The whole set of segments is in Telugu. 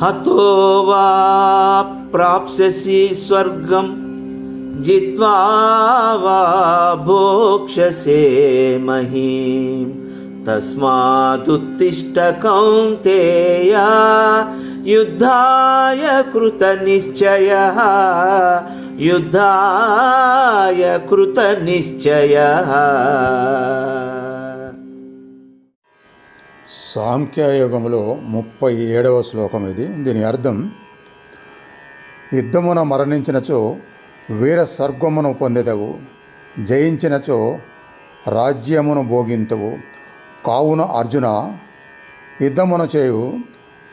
హతో వా ప్రాప్స్యసి స్వర్గం జిత్వా వా భోక్షసే మహీం తస్మాదుత్తిష్ట కౌంతేయ యుద్ధాయ కృత నిశ్చయ యుద్ధాయ కృత నిశ్చయ సాంఖ్యయుగంలో ముప్పై ఏడవ శ్లోకం ఇది. దీని అర్థం యుద్ధమున మరణించినచో వీర స్వర్గమును పొందెదవు జయించినచో రాజ్యమును భోగింతవు. కావున అర్జున యుద్ధమును చేయు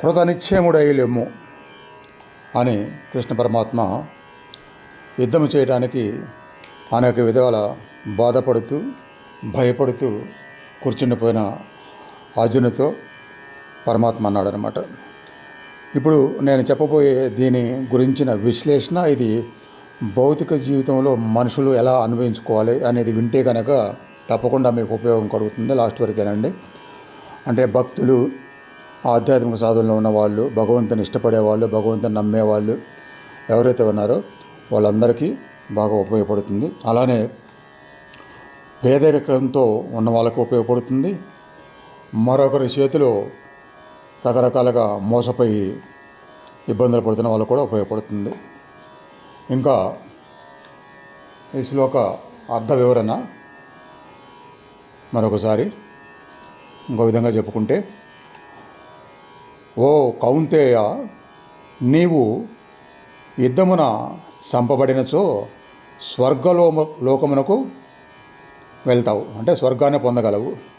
కృతనిశ్చయముడైలెమ్ము అని కృష్ణ పరమాత్మ యుద్ధం చేయడానికి అనేక విధాల బాధపడుతూ భయపడుతూ కూర్చుండిపోయిన అర్జునుతో పరమాత్మ అన్నాడు అనమాట ఇప్పుడు నేను చెప్పబోయే దీని గురించిన విశ్లేషణ ఇది భౌతిక జీవితంలో మనుషులు ఎలా అనుభవించుకోవాలి అనేది వింటే కనుక తప్పకుండా మీకు ఉపయోగం కలుగుతుంది లాస్ట్ వరకేనండి అంటే భక్తులు ఆధ్యాత్మిక సాధనలో ఉన్నవాళ్ళు భగవంతుని ఇష్టపడేవాళ్ళు భగవంతుని నమ్మేవాళ్ళు ఎవరైతే ఉన్నారో వాళ్ళందరికీ బాగా ఉపయోగపడుతుంది. అలానే పేదరికంతో ఉన్న వాళ్ళకు ఉపయోగపడుతుంది. మరొకరి చేతిలో రకరకాలుగా మోసపోయి ఇబ్బందులు పడుతున్న వాళ్ళు కూడా ఉపయోగపడుతుంది. ఇంకా ఈ శ్లోక అర్థ వివరణ మరొకసారి ఇంకో విధంగా చెప్పుకుంటే ఓ కౌంతేయ నీవు యుద్ధమున చంపబడినచో స్వర్గలోమ లోకమునకు వెళ్తావు. అంటే స్వర్గాన్ని పొందగలవు.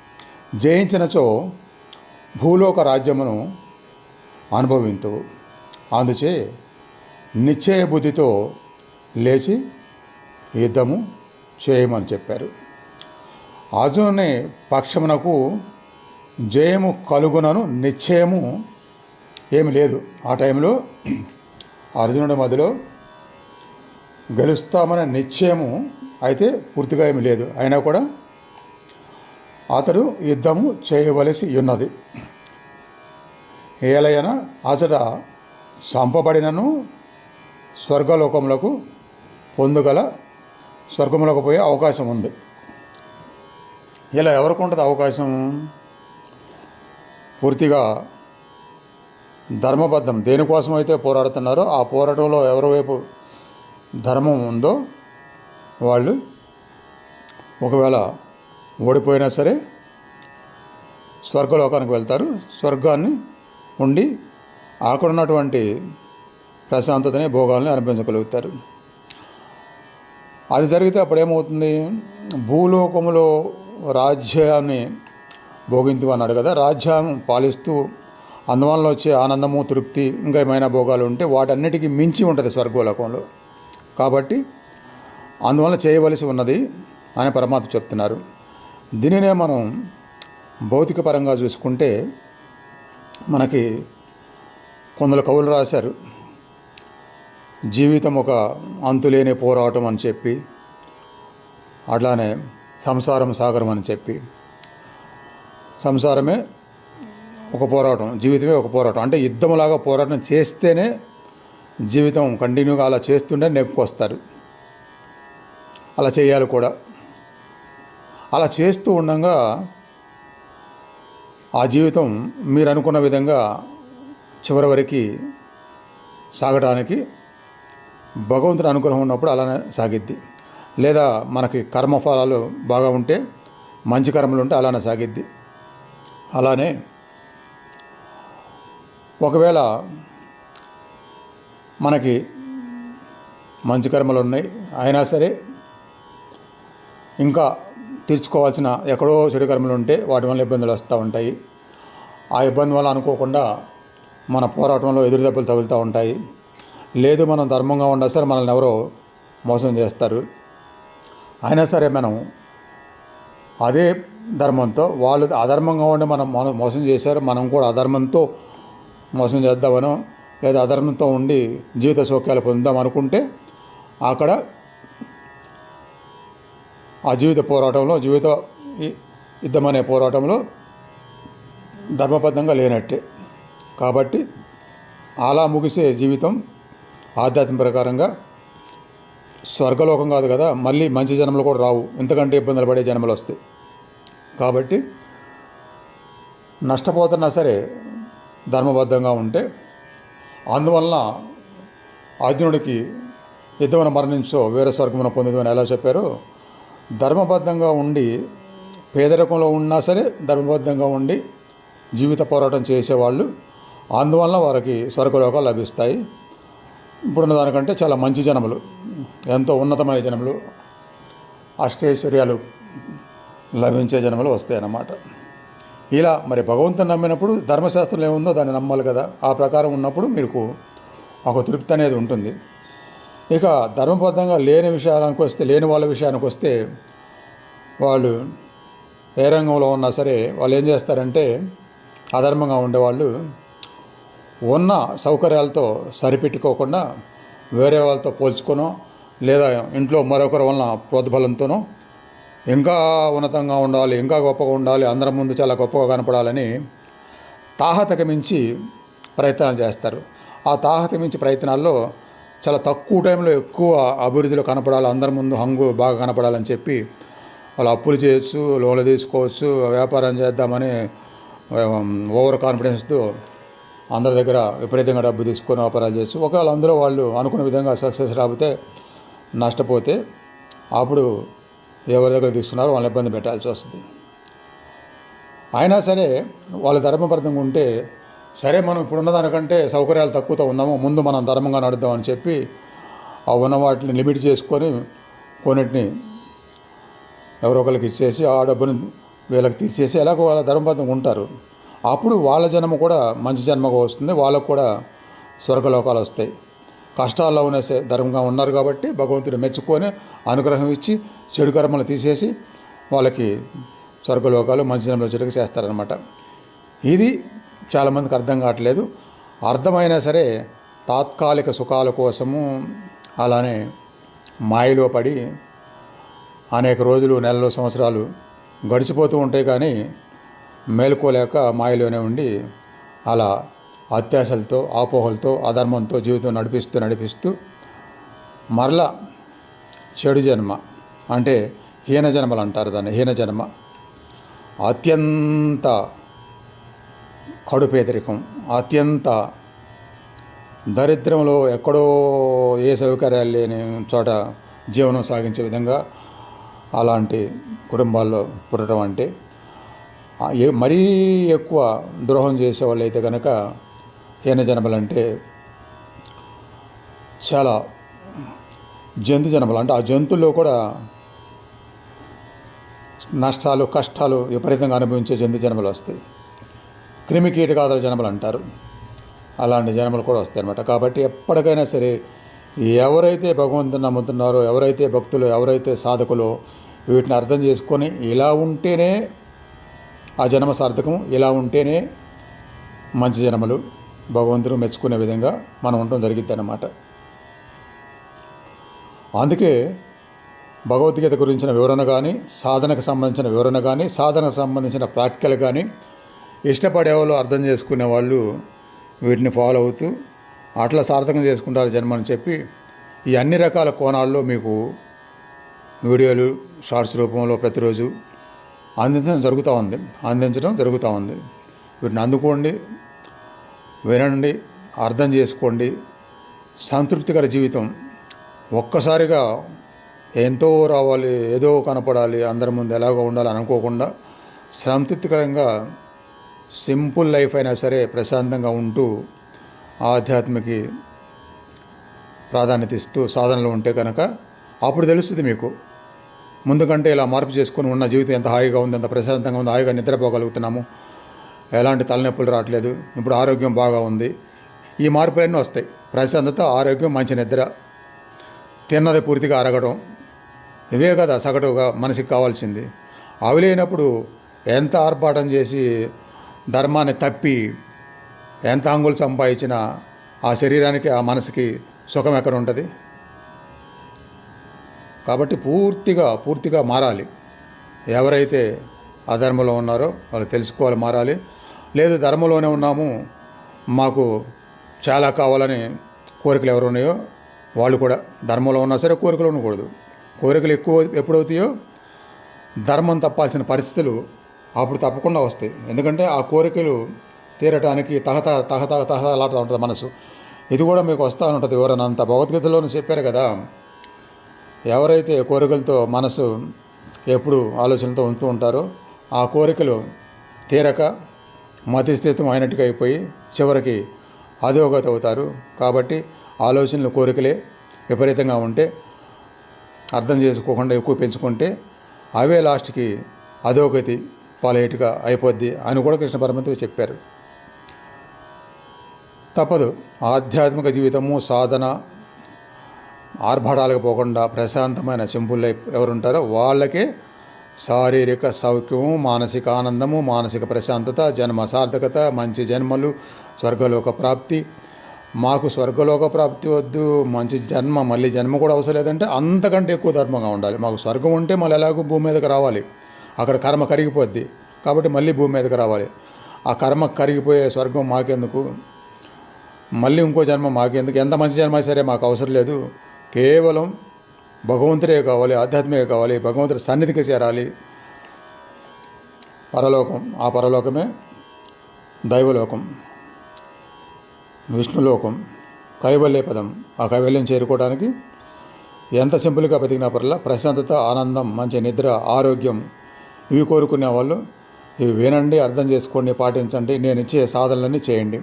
జయించినచో భూలోక రాజ్యమును అనుభవింతు. అందుచే నిశ్చయ బుద్ధితో లేచి యుద్ధము చేయమని చెప్పారు. అర్జునుని పక్షమునకు జయము కలుగునను నిశ్చయము ఏమి లేదు. ఆ టైంలో అర్జునుడి మధ్యలో గెలుస్తామనే నిశ్చయము అయితే పూర్తిగా ఏమి లేదు. అయినా కూడా అతడు యుద్ధము చేయవలసి ఉన్నది. ఏలయన అతడ చంపబడినను స్వర్గలోకములకు పొందుగల స్వర్గములకు పోయే అవకాశం ఉంది. ఇలా ఎవరికి ఉంటుంది అవకాశం? పూర్తిగా ధర్మబద్ధం. దేనికోసం అయితే పోరాడుతున్నారో ఆ పోరాటంలో ఎవరి వైపు ధర్మం ఉందో వాళ్ళు ఒకవేళ ఓడిపోయినా సరే స్వర్గలోకానికి వెళ్తారు. స్వర్గాన్ని ఉండి అక్కడ ఉన్నటువంటి ప్రశాంతతని భోగాల్ని అనిపించగలుగుతారు అది జరిగితే అప్పుడు ఏమవుతుంది భూలోకములో రాజ్యాన్ని భోగించు అన్నాడు కదా. రాజ్యం పాలిస్తూ అందువల్ల వచ్చే ఆనందము తృప్తి ఇంకా ఏమైనా భోగాలు ఉంటే వాటన్నిటికీ మించి ఉంటుంది స్వర్గోలోకంలో. కాబట్టి అందువల్ల చేయవలసి ఉన్నది అని పరమాత్మ చెప్తున్నారు. దీనినే మనం భౌతిక పరంగా చూసుకుంటే మనకి కొందరు కవులు రాశారు జీవితం ఒక అంతులేని పోరాటం అని చెప్పి అట్లానే సంసారం సాగరం అని చెప్పి. సంసారమే ఒక పోరాటం జీవితమే ఒక పోరాటం. అంటే యుద్ధంలాగా పోరాటం చేస్తేనే జీవితం కంటిన్యూగా అలా చేస్తుంటే నెక్కొస్తారు అలా చేయాలి కూడా. అలా చేస్తూ ఉండగా ఆ జీవితం మీరు అనుకున్న విధంగా చివరి వరకు సాగడానికి భగవంతుని అనుగ్రహం ఉన్నప్పుడు అలానే సాగిద్ది. లేదా మనకి కర్మఫలాలు బాగా ఉంటే మంచి కర్మలు ఉంటే అలానే సాగిద్ది. అలానే ఒకవేళ మనకి మంచి కర్మలు ఉన్నాయి అయినా సరే ఇంకా తీర్చుకోవాల్సిన ఎక్కడో చెడు కర్మలు ఉంటే వాటి వల్ల ఇబ్బందులు వస్తూ ఉంటాయి. ఆ ఇబ్బంది వల్ల అనుకోకుండా మన పోరాటంలో ఎదురు దెబ్బలు తగులుతూ ఉంటాయి. లేదు మనం ధర్మంగా ఉండా సరే మనల్ని ఎవరో మోసం చేస్తారు. అయినా సరే మనం అదే ధర్మంతో వాళ్ళు అధర్మంగా ఉండి మనం మనం మోసం చేశారు మనం కూడా అధర్మంతో మోసం చేద్దామనో లేదా అధర్మంతో ఉండి జీవిత సౌఖ్యాలు పొందాం అనుకుంటే అక్కడ ఆ జీవిత పోరాటంలో జీవిత యుద్ధం అనే పోరాటంలో ధర్మబద్ధంగా లేనట్టే. కాబట్టి అలా ముగిసే జీవితం ఆధ్యాత్మిక ప్రకారంగా స్వర్గలోకం కాదు కదా మళ్ళీ మంచి జన్మలు కూడా రావు. ఇంతకంటే ఇబ్బందులు పడే జన్మలు వస్తాయి. కాబట్టి నష్టపోతున్నా సరే ధర్మబద్ధంగా ఉంటే అందువలన అర్జునుడికి యుద్ధమున మరణించో వేరే స్వర్గమున పొందుదు అని ఎలా చెప్పారో? ధర్మబద్ధంగా ఉండి పేదరికంలో ఉన్నా సరే ధర్మబద్ధంగా ఉండి జీవిత పోరాటం చేసేవాళ్ళు. అందువలన వారికి స్వర్గలోకాలు లభిస్తాయి. ఇప్పుడున్న దానికంటే చాలా మంచి జనములు ఎంతో ఉన్నతమైన జనములు అష్టైశ్వర్యాలు లభించే జనములు వస్తాయి అన్నమాట ఇలా మరి భగవంతుని నమ్మినప్పుడు ధర్మశాస్త్రం ఏముందో దాన్ని నమ్మాలి కదా. ఆ ప్రకారం ఉన్నప్పుడు మీకు ఒక తృప్తి అనేది ఉంటుంది. ఇక ధర్మబద్ధంగా లేని విషయానికి వస్తే లేని వాళ్ళ విషయానికి వస్తే వాళ్ళు ఏ రంగంలో ఉన్నా సరే వాళ్ళు ఏం చేస్తారంటే అధర్మంగా ఉండేవాళ్ళు ఉన్న సౌకర్యాలతో సరిపెట్టుకోకుండా వేరే వాళ్ళతో పోల్చుకొనో లేదా ఇంట్లో మరొకరి వలన ప్రోద్బలంతోనో ఇంకా ఉన్నతంగా ఉండాలి ఇంకా గొప్పగా ఉండాలి అందరి ముందు చాలా గొప్పగా కనపడాలని తాహతకు మించి ప్రయత్నాలు చేస్తారు. ఆ తాహత మించి ప్రయత్నాల్లో చాలా తక్కువ టైంలో ఎక్కువ అభివృద్ధిలో కనపడాలి అందరి ముందు హంగు బాగా కనపడాలని చెప్పి వాళ్ళు అప్పులు చేయొచ్చు లోన్లు తీసుకోవచ్చు వ్యాపారం చేద్దామని ఓవర్ కాన్ఫిడెన్స్తో అందరి దగ్గర విపరీతంగా డబ్బు తీసుకొని వ్యాపారాలు చేసి ఒకవేళ అందరూ వాళ్ళు అనుకున్న విధంగా సక్సెస్ రాకపోతే నష్టపోతే అప్పుడు ఎవరి దగ్గర తీసుకున్నారో వాళ్ళని ఇబ్బంది పెట్టాల్సి వస్తుంది. అయినా సరే వాళ్ళ ధర్మబద్ధంగా ఉంటే సరే మనం ఇప్పుడున్న దానికంటే సౌకర్యాలు తక్కువతో ఉందాము ముందు మనం ధర్మంగా నడుద్దామని చెప్పి ఆ ఉన్న వాటిని లిమిట్ చేసుకొని కొన్నిటిని ఎవరో ఒకరికి ఇచ్చేసి ఆ డబ్బుని వీళ్ళకి తీర్చేసి ఎలాగో వాళ్ళ ధర్మబద్ధంగా ఉంటారు. అప్పుడు వాళ్ళ జన్మ కూడా మంచి జన్మగా వస్తుంది వాళ్ళకు కూడా స్వర్గలోకాలు వస్తాయి. కష్టాల్లో ఉన్న ధర్మంగా ఉన్నారు కాబట్టి భగవంతుడు మెచ్చుకొని అనుగ్రహం ఇచ్చి చెడు కర్మలు తీసేసి వాళ్ళకి స్వర్గలోకాలు మంచి జన్మలో చెడుకు చేస్తారనమాట ఇది చాలామందికి అర్థం కావట్లేదు. అర్థమైనా సరే తాత్కాలిక సుఖాల కోసము అలానే మాయలో పడి అనేక రోజులు నెలలు సంవత్సరాలు గడిచిపోతూ ఉంటాయి కానీ మేలుకోలేక మాయలోనే ఉండి అలా అత్యాశలతో ఆపోహలతో అధర్మంతో జీవితం నడిపిస్తూ నడిపిస్తూ మరలా చెడు జన్మ అంటే హీన జన్మలు అంటారు దాన్ని హీన జన్మ. కడు పేదరికం అత్యంత దరిద్రంలో ఎక్కడో ఏ సౌకర్యాలు లేని చోట జీవనం సాగించే విధంగా అలాంటి కుటుంబాల్లో పుట్టడం అంటే మరీ ఎక్కువ ద్రోహం చేసేవాళ్ళు అయితే కనుక హీన అంటే చాలా జంతు జనములు అంటే ఆ జంతువుల్లో కూడా నష్టాలు కష్టాలు విపరీతంగా అనుభవించే జంతు జన్మలు వస్తాయి. క్రిమికీటకాదుల జన్మలు అంటారు. అలాంటి జన్మలు కూడా వస్తాయి కాబట్టి ఎప్పటికైనా సరే ఎవరైతే భగవంతుని నమ్ముతున్నారో ఎవరైతే భక్తులు ఎవరైతే సాధకులో వీటిని అర్థం చేసుకొని ఇలా ఉంటేనే ఆ జన్మ సార్థకం ఇలా ఉంటేనే మంచి జన్మలు భగవంతుడు మెచ్చుకునే విధంగా మనం ఉండటం జరిగిద్ది అన్నమాట అందుకే భగవద్గీత గురించిన వివరణ కానీ సాధనకు సంబంధించిన వివరణ కానీ సాధనకు సంబంధించిన ప్రాక్టికల్ కానీ ఇష్టపడేవాళ్ళు అర్థం చేసుకునే వాళ్ళు వీటిని ఫాలో అవుతూ అట్లా సార్థకం చేసుకుంటారు జన్మ అని చెప్పి ఈ అన్ని రకాల కోణాల్లో మీకు వీడియోలు షార్ట్స్ రూపంలో ప్రతిరోజు అందించడం జరుగుతూ ఉంది. అందించడం జరుగుతూ ఉంది. వీటిని అందుకోండి వినండి అర్థం చేసుకోండి. సంతృప్తికర జీవితం. ఒక్కసారిగా ఎంతో రావాలి ఏదో కనపడాలి అందరి ముందు ఎలాగో ఉండాలి అనుకోకుండా సంతృప్తికరంగా సింపుల్ లైఫ్ అయినా సరే ప్రశాంతంగా ఉంటూ ఆధ్యాత్మికి ప్రాధాన్యత ఇస్తూ సాధనలో ఉంటే కనుక అప్పుడు తెలుస్తుంది మీకు. ముందుకంటే ఇలా మార్పు చేసుకుని ఉన్న జీవితం ఎంత హాయిగా ఉంది ఎంత ప్రశాంతంగా ఉంది హాయిగా నిద్రపోగలుగుతున్నాము. ఎలాంటి తలనొప్పులు రావట్లేదు ఇప్పుడు ఆరోగ్యం బాగా ఉంది. ఈ మార్పులన్నీ వస్తాయి. ప్రశాంతత ఆరోగ్యం మంచి నిద్ర. తిన్నది పూర్తిగా అరగడం. ఇవే కదా సగటుగా మనిషికి కావాల్సింది. అవి లేనప్పుడు ఎంత ఆర్భాటం చేసి ధర్మాన్ని తప్పి ఎంత అంగులు సంపాదించినా ఆ శరీరానికి ఆ మనసుకి సుఖం ఎక్కడ ఉంటుంది? కాబట్టి పూర్తిగా పూర్తిగా మారాలి. ఎవరైతే అధర్మంలో ఉన్నారో వాళ్ళు తెలుసుకోవాలి మారాలి. లేదు ధర్మంలోనే ఉన్నాము మాకు చాలా కావాలని కోరికలు ఎవరు ఉన్నాయో వాళ్ళు కూడా. ధర్మంలో ఉన్నా సరే కోరికలు ఉండకూడదు. కోరికలు ఎక్కువ ఎప్పుడవుతాయో ధర్మం తప్పాల్సిన పరిస్థితులు అప్పుడు తప్పకుండా వస్తాయి. ఎందుకంటే ఆ కోరికలు తీరటానికి తహత తహత తహతలాడుతూ ఉంటుంది మనసు. ఇది కూడా మీకు వస్తూ ఉంటుంది ఎవరైనా. అంత భగవద్గీతలోనే చెప్పారు కదా ఎవరైతే కోరికలతో మనసు ఎప్పుడు ఆలోచనలతో ఉంటూ ఉంటారో ఆ కోరికలు తీరక మతిస్థితం అయినట్టుగా అయిపోయి చివరికి అధోగతి అవుతారు. కాబట్టి ఆలోచనలు కోరికలే విపరీతంగా ఉంటే అర్థం చేసుకోకుండా ఎక్కువ పెంచుకుంటే అవే లాస్ట్కి అధోగతి పాలేటుగా అయిపోద్ది అని కూడా కృష్ణ పరమంతుడు చెప్పారు. తప్పదు. ఆధ్యాత్మిక జీవితము సాధన ఆర్భాటాలకు పోకుండా ప్రశాంతమైన సింపుల్ లైఫ్ ఎవరుంటారో వాళ్ళకే శారీరక సౌఖ్యము మానసిక ఆనందము మానసిక ప్రశాంతత జన్మ సార్థకత మంచి జన్మలు స్వర్గలోక ప్రాప్తి. మాకు స్వర్గలోక ప్రాప్తి వద్దు మంచి జన్మ మళ్ళీ జన్మ కూడా అవసరం లేదంటే అంతకంటే ఎక్కువ ధర్మంగా ఉండాలి. మాకు స్వర్గం ఉంటే మళ్ళీ ఎలాగో భూమి మీదకి రావాలి. అక్కడ కర్మ కరిగిపోద్ది. కాబట్టి మళ్ళీ భూమి మీదకి రావాలి. ఆ కర్మ కరిగిపోయే స్వర్గం మాకెందుకు? మళ్ళీ ఇంకో జన్మ మాకెందుకు? ఎంత మంచి జన్మ సరే మాకు అవసరం లేదు. కేవలం భగవంతుడే కావాలి ఆధ్యాత్మిక కావాలి భగవంతుడి సన్నిధికి చేరాలి. పరలోకం ఆ పరలోకమే దైవలోకం విష్ణులోకం కైవల్య పదం. ఆ కైవల్యం చేరుకోవడానికి ఎంత సింపుల్గా బతికినా పర్లా ప్రశాంతత ఆనందం మంచి నిద్ర ఆరోగ్యం ఇవి కోరుకునే వాళ్ళు ఇవి వినండి అర్థం చేసుకోండి పాటించండి నేను ఇచ్చే సాధనలన్నీ చేయండి.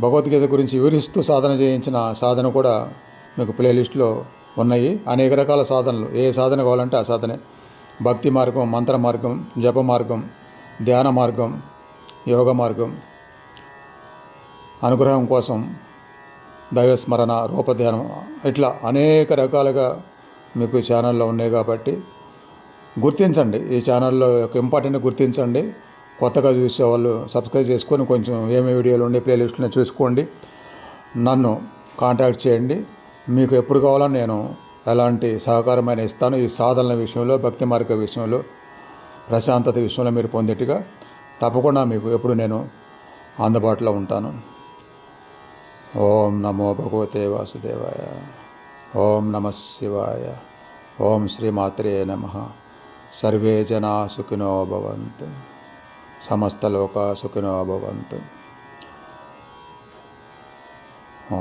భగవద్గీత గురించి వివరిస్తూ సాధన చేయించిన సాధన కూడా మీకు ప్లేలిస్ట్లో ఉన్నాయి. అనేక రకాల సాధనలు. ఏ సాధన కావాలంటే ఆ సాధనే. భక్తి మార్గం మంత్ర మార్గం జప మార్గం ధ్యాన మార్గం యోగ మార్గం. అనుగ్రహం కోసం దైవస్మరణ రూపధ్యానం ఇట్లా అనేక రకాలుగా మీకు ఛానల్లో ఉన్నాయి కాబట్టి గుర్తించండి. ఈ ఛానల్లో యొక్క ఇంపార్టెంట్ గుర్తించండి. కొత్తగా చూసే వాళ్ళు సబ్స్క్రైబ్ చేసుకొని కొంచెం ఏమేమి వీడియోలు ఉండే ప్లేలిస్ట్ని చూసుకోండి. నన్ను కాంటాక్ట్ చేయండి. మీకు ఎప్పుడు కావాలని నేను ఎలాంటి సహకారమైన ఇస్తాను. ఈ సాధనల విషయంలో భక్తి మార్గ విషయంలో ప్రశాంతత విషయంలో మీరు పొందేట్టుగా తప్పకుండా మీకు ఎప్పుడు నేను అందుబాటులో ఉంటాను. ఓం నమో భగవతే వాసుదేవాయ. ఓం నమ శివాయ. ఓం శ్రీమాత్రే నమ. સર્વે જના સુખિનો ભવંત સમસ્ત લોકા સુખિનો ભવંત ઓ